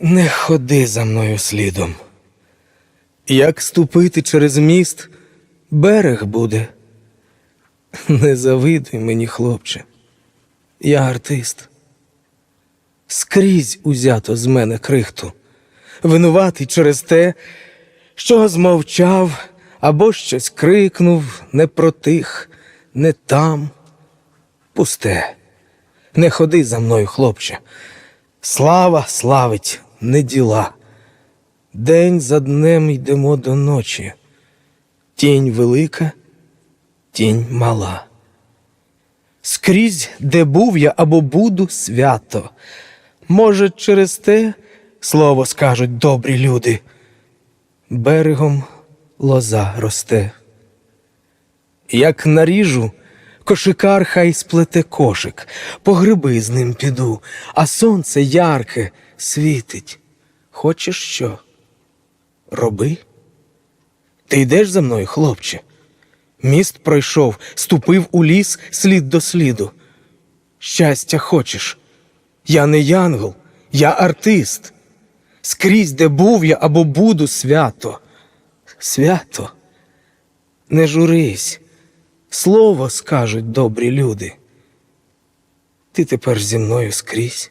Не ходи за мною слідом. Як ступити через міст, берег буде. Не завидуй мені, хлопче, я артист. Скрізь узято з мене крихту, винуватий через те, що змовчав або щось крикнув не про тих, не там. Пусте, не ходи за мною, хлопче. Слава славить, не діла. День за днем йдемо до ночі. Тінь велика, тінь мала. Скрізь, де був я або буду свято. Може, через те слово скажуть добрі люди. Берегом лоза росте. Як наріжу, кошикар хай сплете кошик, по гриби з ним піду, а сонце ярке світить. Хочеш що? Роби. Ти йдеш за мною, хлопче. Міст пройшов, ступив у ліс слід до сліду. Щастя хочеш. Я не янгол, я артист. Скрізь, де був я або буду свято. Свято. Не журись, слово скажуть добрі люди. Ти тепер зі мною скрізь.